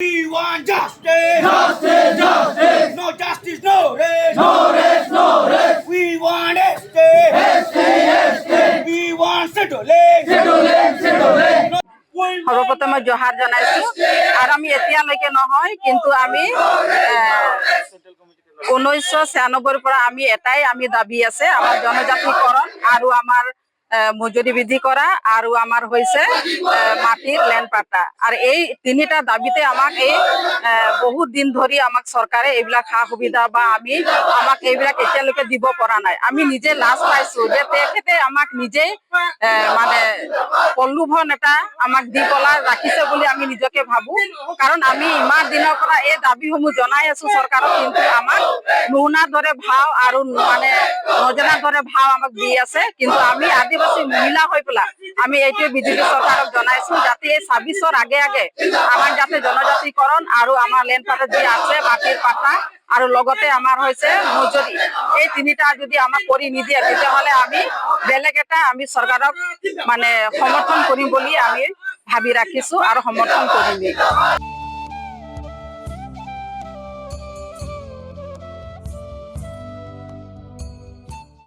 We want justice. Justice, justice. No justice, no rest. No rest, no rest. We want escape. Escape, escape. We want settling. Settling, settling. সৰ্বপ্ৰথমে জহাৰ জনাইছো আৰু আমি এতিয়ালৈকে নহয় কিন্তু আমি ঊনৈছশ ছিয়ানব্বৈৰ পৰা আমি এটাই আমি দাবি আছে আমাৰ জনজাতিকৰণ আৰু আমাৰ মজুৰি বৃদ্ধি আৰু আমাৰ হৈছে আহ, মাটিৰ লেণ্ড পাটা আৰু এই তিনিটা দাবীতে আমাক বহুত দিন ধৰি আমাক চৰকাৰে এইবিলাক সা সুবিধা বা আমি আমাক এইবিলাক এতিয়ালৈকে দিব পৰা নাই। আমি নিজে লাজ পাইছো যে তেখেতে আমাক আহ, মানে প্ৰলোভন এটা আমাক দি পেলাই ৰাখিছে বুলি আমি নিজকে ভাবো। কাৰণ আমি ইমান দিনৰ পৰা এই দাবীসমূহ জনাই আছো চৰকাৰক কিন্তু আমাক নুশুনাৰ দৰে ভাও আৰু মানে নজনাৰ দৰে ভাও আমাক দি আছে। কিন্তু আমি পেলাই আমি এইটোৱে বিজেপি চৰকাৰক জনাইছো, যাতে এই ছাব্বিছৰ আগে আগে আমাৰ যাতে জনজাতিকৰণ আৰু আমাৰ লেণ্ড পাটা যি আছে, মাটিৰ পাটা আৰু লগতে আমাৰ হৈছে মজুৰি। এই তিনিটা যদি আমাক কৰি নিদিয়ে, তেতিয়াহ'লে আমি বেলেগ এটা আমি চৰকাৰক মানে সমৰ্থন কৰিম বুলি আমি ভাবি ৰাখিছো আৰু সমৰ্থন কৰিমেই